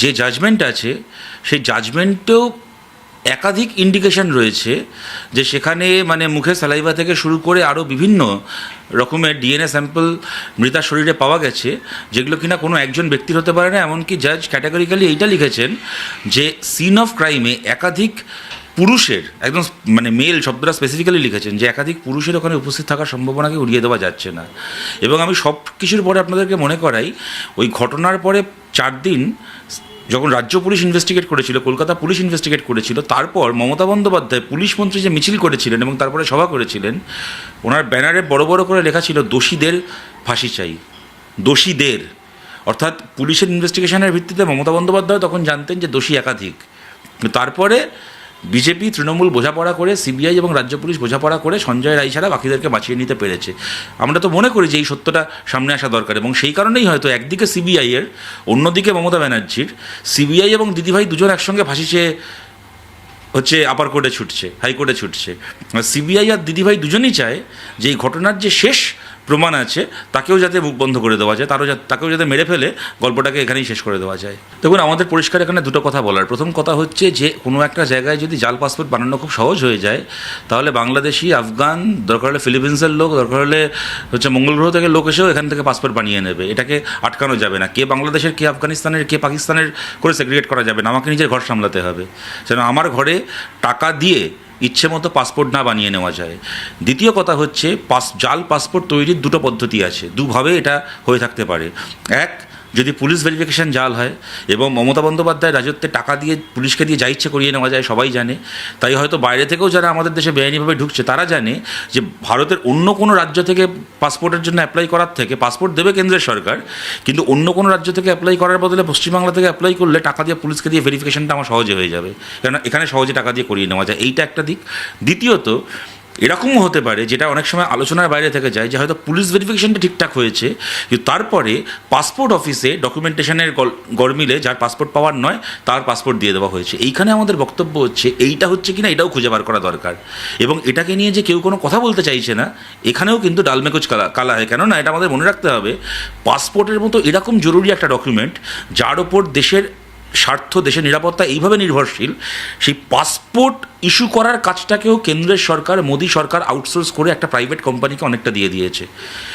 যে জাজমেন্ট আছে, সেই জাজমেন্টেও একাধিক ইন্ডিকেশন রয়েছে যে সেখানে মানে মুখে সালাইভা থেকে শুরু করে আরও বিভিন্ন রকমের ডিএনএ স্যাম্পল মৃতার শরীরে পাওয়া গেছে, যেগুলো কিনা কোনো একজন ব্যক্তির হতে পারে না, এমনকি জাজ ক্যাটাগরিক্যালি এইটা লিখেছেন যে সিন অফ ক্রাইমে একাধিক পুরুষের, একদম মানে মেল শব্দটা স্পেসিফিক্যালি লিখেছেন যে একাধিক পুরুষের ওখানে উপস্থিত থাকার সম্ভাবনাকে উড়িয়ে দেওয়া যাচ্ছে না। এবং আমি সব কিছুর পরে আপনাদেরকে মনে করাই, ওই ঘটনার পরে চার দিন যখন রাজ্য পুলিশ ইনভেস্টিগেট করেছিল, কলকাতা পুলিশ ইনভেস্টিগেট করেছিল, তারপর মমতা বন্দ্যোপাধ্যায় পুলিশ মন্ত্রী যে মিছিল করেছিলেন এবং তারপরে সভা করেছিলেন, ওনার ব্যানারে বড় বড় করে লেখা ছিল, দোষীদের ফাঁসি চাই। দোষীদের। অর্থাৎ পুলিশের ইনভেস্টিগেশনের ভিত্তিতে মমতা বন্দ্যোপাধ্যায় তখন জানতেন যে দোষী একাধিক। তারপরে বিজেপি তৃণমূল বোঝাপড়া করে, সিবিআই এবং রাজ্য পুলিশ বোঝাপড়া করে সঞ্জয় রায় ছাড়া বাকিদেরকে বাঁচিয়ে নিতে পেরেছে। আমরা তো মনে করি যে এই সত্যটা সামনে আসা দরকার এবং সেই কারণেই হয়তো একদিকে সিবিআইয়ের অন্যদিকে মমতা ব্যানার্জির, সিবিআই এবং দিদিভাই দুজন একসঙ্গে ফাঁসি চেয়ে হচ্ছে আপার কোর্টে ছুটছে হাইকোর্টে ছুটছে। সিবিআই আর দিদিভাই দুজনই চায় যে এই ঘটনার যে শেষ প্রমাণ আছে, তাকেও যাতে মুখ বন্ধ করে দেওয়া যায়, তারও তাকেও যাতে মেরে ফেলে, গল্পটাকে এখানেই শেষ করে দেওয়া যায়। দেখুন, আমাদের পরিষ্কার এখানে দুটো কথা বলার। প্রথম কথা হচ্ছে যে, কোনো একটা জায়গায় যদি জাল পাসপোর্ট বানানো খুব সহজ হয়ে যায়, তাহলে বাংলাদেশি, আফগান, দরকার হলে ফিলিপিন্সের লোক, দরকার হলে হচ্ছে মঙ্গল গ্রহ থেকে লোক এসেও এখান থেকে পাসপোর্ট বানিয়ে নেবে। এটাকে আটকানো যাবে না। কে বাংলাদেশের, কে আফগানিস্তানের, কে পাকিস্তানের করে সেগ্রিগেট করা যাবে না। আমাকে নিজের ঘর সামলাতে হবে। যেন আমার ঘরে টাকা দিয়ে ইচ্ছে মতো পাসপোর্ট না বানিয়ে নেওয়া যায়। দ্বিতীয় কথা হচ্ছে, পাস, জাল পাসপোর্ট তৈরির দুটো পদ্ধতি আছে। দুভাবে এটা হয়ে থাকতে পারে। এক যদি পুলিশ ভেরিফিকেশন জাল হয় এবং মমতা বন্দ্যোপাধ্যায় রাজত্বে টাকা দিয়ে পুলিশকে দিয়ে যা ইচ্ছে করিয়ে নেওয়া যায়, সবাই জানে। তাই হয়তো বাইরে থেকেও যারা আমাদের দেশে বেআইনিভাবে ঢুকছে, তারা জানে যে ভারতের অন্য কোনো রাজ্য থেকে পাসপোর্টের জন্য অ্যাপ্লাই করার থেকে পাসপোর্ট দেবে কেন্দ্রের সরকার, কিন্তু অন্য কোনো রাজ্য থেকে অ্যাপ্লাই করার বদলে পশ্চিমবাংলা থেকে অ্যাপ্লাই করলে টাকা দিয়ে পুলিশকে দিয়ে ভেরিফিকেশনটা আমার সহজে হয়ে যাবে। কেননা এখানে সহজে টাকা দিয়ে করিয়ে নেওয়া যায়। এইটা একটা দিক। দ্বিতীয়ত এরকমও হতে পারে যেটা অনেক সময় আলোচনার বাইরে থেকে যায় যে হয়তো পুলিশ ভেরিফিকেশনটা ঠিকঠাক হয়েছে, কিন্তু তারপরে পাসপোর্ট অফিসে ডকুমেন্টেশনের গরমিলে যার পাসপোর্ট পাওয়ার নয়, তার পাসপোর্ট দিয়ে দেওয়া হয়েছে। এইখানে আমাদের বক্তব্য হচ্ছে, এইটা হচ্ছে কিনা এটাও খুঁজে বার করা দরকার। এবং এটাকে নিয়ে যে কেউ কোনো কথা বলতে চাইছে না, এখানেও কিন্তু ডালমেকুচ কালা কালা হয়। কেননা এটা আমাদের মনে রাখতে হবে পাসপোর্টের মতো এরকম জরুরি একটা ডকুমেন্ট যার ওপর দেশের স্বার্থ, দেশের নিরাপত্তা এইভাবে নির্ভরশীল, সেই পাসপোর্ট ইস্যু করার কাজটাকেও কেন্দ্রের সরকার, মোদী সরকার আউটসোর্স করে একটা প্রাইভেট কোম্পানিকে অনেকটা দিয়ে দিয়েছে।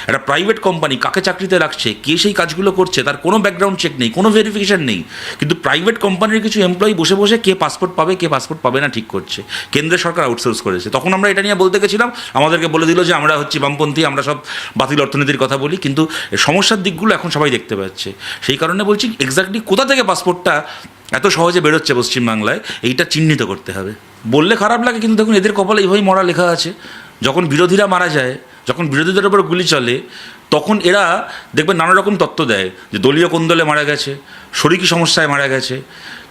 একটা প্রাইভেট কোম্পানি কাকে চাকরিতে রাখছে, কে সেই কাজগুলো করছে, তার কোনো ব্যাকগ্রাউন্ড চেক নেই, কোনো ভেরিফিকেশন নেই। কিন্তু প্রাইভেট কোম্পানির কিছু এমপ্লয়ি বসে বসে কে পাসপোর্ট পাবে, কে পাসপোর্ট পাবে না ঠিক করছে। কেন্দ্রের সরকার আউটসোর্স করেছে। তখন আমরা এটা নিয়ে বলতে গেছিলাম, আমাদেরকে বলে দিল যে আমরা হচ্ছি বামপন্থী, আমরা সব বাতিল অর্থনীতির কথা বলি, কিন্তু সমস্যার দিকগুলো এখন সবাই দেখতে পাচ্ছে। সেই কারণে বলছি এক্স্যাক্টলি কোথা থেকে পাসপোর্টটা এত সহজে বেরোচ্ছে পশ্চিমবাংলায়, এইটা চিহ্নিত করতে হবে। বললে খারাপ লাগে, কিন্তু দেখুন এদের কপালে এইভাবেই মরা লেখা আছে। যখন বিরোধীরা মারা যায়, যখন বিরোধীদের উপর গুলি চলে, তখন এরা দেখবেন নানা রকম তত্ত্ব দেয়, যে দলীয় কোন্দলে মারা গেছে, শরিকি সমস্যায় মারা গেছে।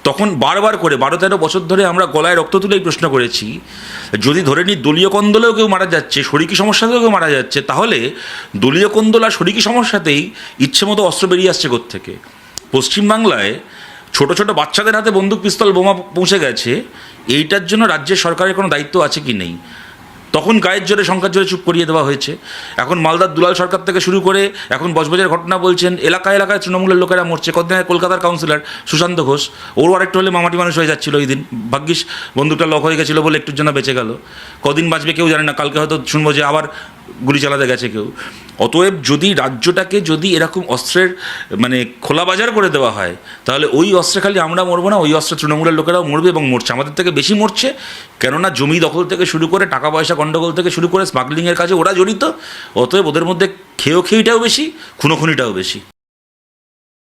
তখন বারবার করে, বারো তেরো বছর ধরে আমরা গলায় রক্ত তুলেই প্রশ্ন করেছি, যদি ধরে নিই দলীয় কন্দলেও কেউ মারা যাচ্ছে, শরিকি সমস্যাতেও কেউ মারা যাচ্ছে, তাহলে দলীয় কন্দল আর শরিকি সমস্যাতেই ইচ্ছে মতো অস্ত্র বেরিয়ে আসছে থেকে পশ্চিমবাংলায় ছোট ছোট বাচ্চাদের হাতে বন্দুক পিস্তল বোমা পৌঁছে গেছে, এইটার জন্য রাজ্যের সরকারের কোনো দায়িত্ব আছে কি নেই? তখন গায়ের জোরে সংখ্যার জোরে চুপ করিয়ে দেওয়া হয়েছে। এখন মালদার দুলাল সরকার থেকে শুরু করে এখন বজবজের ঘটনা বলছেন, এলাকায় এলাকায় তৃণমূলের লোকেরা মরছে। কদিন আগে কলকাতার কাউন্সিলর সুশান্ত ঘোষ। ওরও আরেকটু হলে মামাটি মানুষ হয়ে যাচ্ছিল ওই দিন। ভাগ্যিস বন্দুকটা লক হয়ে গেছিল বলে একটুর জন্য বেঁচে গেল। কদিন বাঁচবে কেউ জানে না, কালকে হয়তো শুনব যে আবার গুলি চালাতে গেছে কেউ। অতএব যদি রাজ্যটাকে যদি এরকম অস্ত্রের মানে খোলা বাজার করে দেওয়া হয়, তাহলে ওই অস্ত্রে খালি আমরা মরবো না, ওই অস্ত্রে তৃণমূলের লোকেরাও মরবে এবং মরছে। আমাদের থেকে বেশি মরছে, কেননা জমি দখল থেকে শুরু করে টাকা পয়সা গণ্ডগোল থেকে শুরু করে স্মাগলিংয়ের কাজে ওরা জড়িত, অতএব ওদের মধ্যে খেয়েও খেয়েটাও বেশি, খুনোখুনিটাও বেশি।